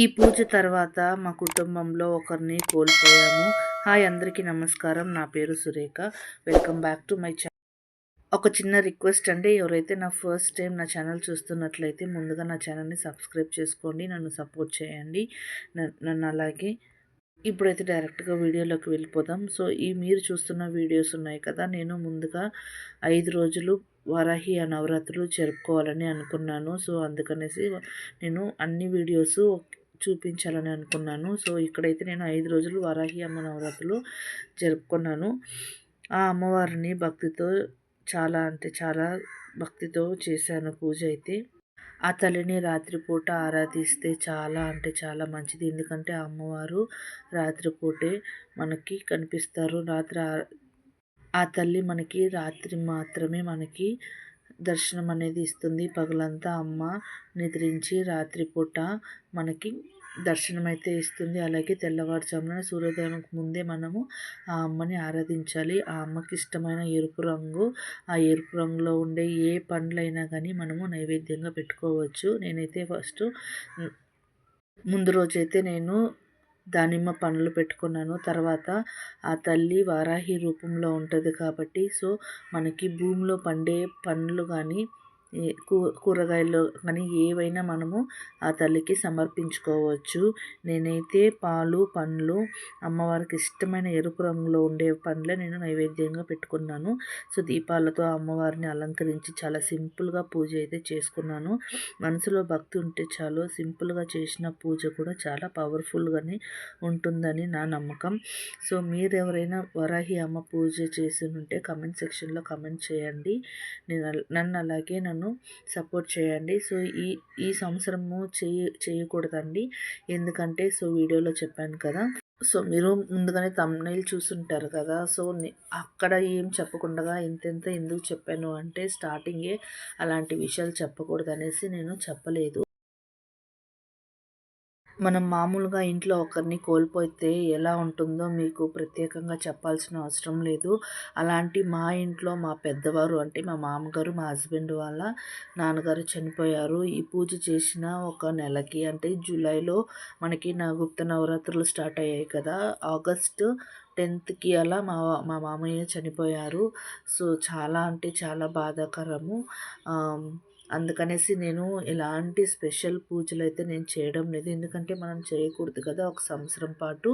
ఈ పూజ తర్వాత మా కుటుంబంలో ఒకరిని కోల్పోయాము. హాయ్ అందరికీ నమస్కారం. నా పేరు Surekha. Welcome back to my channel ఒక చిన్న రిక్వెస్ట్ అండి. ఎవరైతే నా ఫస్ట్ టైం నా ఛానల్ చూస్తున్నట్లయితే ముందుగా నా ఛానల్ని సబ్స్క్రైబ్ చేసుకోండి. నన్ను సపోర్ట్ చేయండి. నన్ను అలాగే ఇప్పుడైతే డైరెక్ట్గా వీడియోలోకి వెళ్ళిపోదాం. సో ఈ మీరు చూస్తున్న వీడియోస్ ఉన్నాయి కదా నేను ముందుగా ఐదు రోజులు వారాహి నవరాత్రులు జరుపుకోవాలని అనుకున్నాను. సో అందుకనేసి నేను అన్ని వీడియోస్ చూపించాలని అనుకున్నాను. సో ఇక్కడైతే నేను ఐదు రోజులు వరాహి అమ్మ నవరాత్రులు జరుపుకున్నాను. ఆ అమ్మవారిని భక్తితో చాలా అంటే చాలా భక్తితో చేశాను పూజ అయితే. ఆ తల్లిని రాత్రిపూట ఆరాధిస్తే చాలా అంటే చాలా మంచిది. ఎందుకంటే ఆ అమ్మవారు రాత్రిపూటే మనకి కనిపిస్తారు. రాత్రి ఆ తల్లి మనకి రాత్రి మాత్రమే మనకి దర్శనం అనేది ఇస్తుంది. పగలంతా అమ్మ నిద్రించి రాత్రిపూట మనకి దర్శనం అయితే ఇస్తుంది. అలాగే తెల్లవారుజామున సూర్యోదయానికి ముందే మనము ఆ అమ్మని ఆరాధించాలి. ఆ అమ్మకి ఇష్టమైన ఎరుపు రంగు ఆ ఎరుపు రంగులో ఉండే ఏ పండ్లైనా కానీ మనము నైవేద్యంగా పెట్టుకోవచ్చు. నేనైతే ఫస్ట్ ముందు రోజైతే నేను దానిమ్మ పండ్లు పెట్టుకున్నాను. తర్వాత ఆ తల్లి వారాహి రూపంలో ఉంటుంది కాబట్టి సో మనకి భూమిలో పండే పండ్లు కానీ కూ కూరగాయలు కానీ ఏవైనా మనము ఆ తల్లికి సమర్పించుకోవచ్చు. నేనైతే పాలు పండ్లు అమ్మవారికి ఇష్టమైన ఎరుపు రంగులో ఉండే పండ్లే నేను నైవేద్యంగా పెట్టుకున్నాను. సో దీపాలతో అమ్మవారిని అలంకరించి చాలా సింపుల్గా పూజ అయితే చేసుకున్నాను. మనసులో భక్తి ఉంటే చాలు సింపుల్గా చేసిన పూజ కూడా చాలా పవర్ఫుల్గానే ఉంటుందని నా నమ్మకం. సో మీరు ఎవరైనా వరాహి అమ్మ పూజ చేసి ఉంటే కమెంట్ సెక్షన్లో కమెంట్ చేయండి. నేను నన్ను అలాగే నన్ను నన్ను సపోర్ట్ చేయండి. సో ఈ ఈ సంవత్సరము చేయ చేయకూడదండి. ఎందుకంటే సో వీడియోలో చెప్పాను కదా. సో మీరు ముందుగానే తమ్నైల్ చూసుంటారు కదా. సో అక్కడ ఏం చెప్పకుండా ఇంతెంత ఎందుకు చెప్పాను అంటే స్టార్టింగే అలాంటి విషయాలు చెప్పకూడదు అనేసి నేను చెప్పలేదు. మనం మామూలుగా ఇంట్లో ఒకరిని కోల్పోతే ఎలా ఉంటుందో మీకు ప్రత్యేకంగా చెప్పాల్సిన అవసరం లేదు. అలాంటి మా ఇంట్లో మా పెద్దవారు అంటే మా మామగారు మా హస్బెండ్ వాళ్ళ నాన్నగారు చనిపోయారు. ఈ పూజ చేసిన ఒక నెలకి అంటే జూలైలో మనకి నా గుప్త నవరాత్రులు స్టార్ట్ అయ్యాయి కదా. ఆగస్ట్ టెన్త్కి అలా మా మా మామయ్య చనిపోయారు. సో చాలా అంటే చాలా బాధాకరము. అందుకనేసి నేను ఎలాంటి స్పెషల్ పూజలు అయితే నేను చేయడం లేదు. ఎందుకంటే మనం చేయకూడదు కదా ఒక సంవత్సరం పాటు.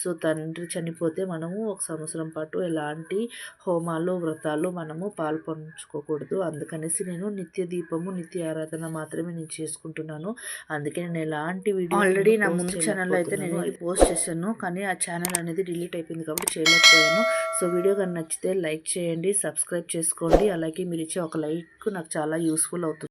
సో తండ్రి చనిపోతే మనము ఒక సంవత్సరం పాటు ఎలాంటి హోమాలు వ్రతాలు మనము పాల్పంచుకోకూడదు. అందుకనేసి నేను నిత్య దీపము నిత్య ఆరాధన మాత్రమే నేను చేసుకుంటున్నాను. అందుకే నేను ఎలాంటి వీడియో ఆల్రెడీ నా ముందు ఛానల్లో అయితే నేను పోస్ట్ చేశాను. కానీ ఆ ఛానల్ అనేది డిలీట్ అయిపోయింది కాబట్టి చేయలేకపోయాను. సో వీడియో కానీ నచ్చితే లైక్ చేయండి సబ్స్క్రైబ్ చేసుకోండి. అలాగే మీరు ఇచ్చే ఒక లైక్ నాకు చాలా యూస్ఫుల్ అవుతుంది.